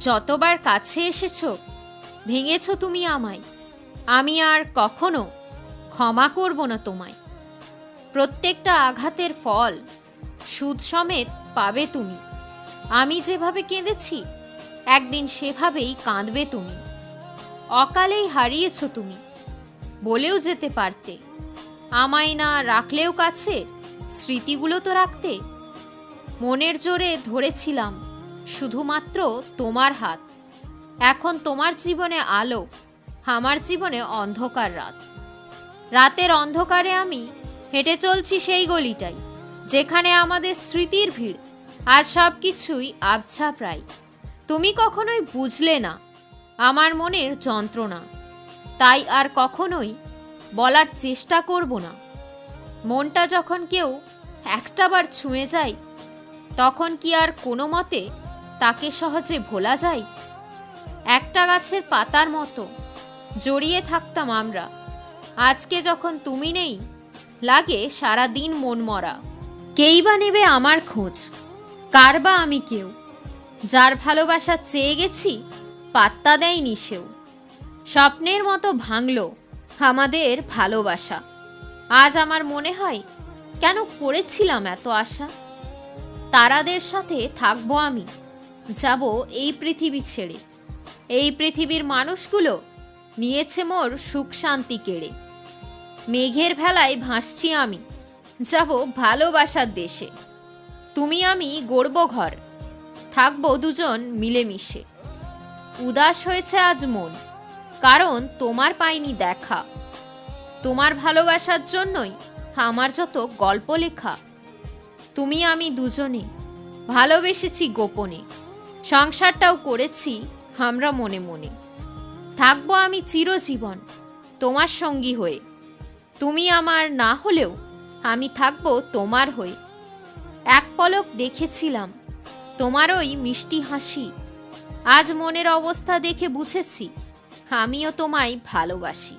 যতবার কাছে এসেছ, ভেঙেছ তুমি আমায়। আমি আর কখনো ক্ষমা করব না তোমায়। প্রত্যেকটা আঘাতের ফল সুদ সমেত পাবে তুমি। আমি যেভাবে কেঁদেছি, একদিন সেভাবেই কাঁদবে তুমি। অকালেই হারিয়েছ তুমি, বলেও যেতে পারতে। আমায় না রাখলেও কাছে স্মৃতিগুলো তো রাখতে। মনের জোরে ধরেছিলাম শুধুমাত্র তোমার হাত। এখন তোমার জীবনে আলো, আমার জীবনে অন্ধকার রাত। রাতের অন্ধকারে আমি হেঁটে চলছি সেই গলিটাই, যেখানে আমাদের স্মৃতির ভিড় আর সব কিছুই আবছা প্রায়। তুমি কখনোই বুঝলে না আমার মনের যন্ত্রণা। তাই আর কখনোই বলার চেষ্টা করব না। মনটা যখন কেউ একটাবার ছুঁয়ে যায়, তখন কি আর কোনো মতে তাকে সহজে ভোলা যায়? একটা গাছের পাতার মতো। জড়িয়ে থাকতাম আমরা। আজকে যখন তুমি নেই, লাগে সারা দিন মন মরা। কেই বা নেবে আমার খোঁজ? কার বা আমি কেউ? যার ভালোবাসা চেয়ে গেছি, পাত্তা দেয়নি সেও। স্বপ্নের মতো ভাঙল আমাদের ভালোবাসা। আজ আমার মনে হয়, কেন করেছিলাম এত আশা? তারাদের সাথে থাকব আমি। যাব এই পৃথিবী ছেড়ে। এই পৃথিবীর মানুষগুলো নিয়েছে মোর সুখ শান্তি কেড়ে। মেঘের ভেলায় ভাসছি আমি, যাব ভালোবাসার দেশে। তুমি আমি গড়ব ঘর, থাকব দুজন মিলেমিশে। উদাস হয়েছে আজ মন, কারণ তোমার পাইনি দেখা। তোমার ভালোবাসার জন্যই আমার যত গল্প লেখা। তুমি আমি দুজনে ভালোবেসেছি গোপনে। সংসারটাও করেছি, আমরা মনে মনে। থাকব আমি চিরজীবন তোমার সঙ্গী হয়ে। তুমি আমার না হলেও আমি থাকব তোমার হয়ে। এক পলক দেখেছিলাম তোমার ওই মিষ্টি হাসি। আজ মনের অবস্থা দেখে বুঝেছি, আমিও তোমায় ভালোবাসি।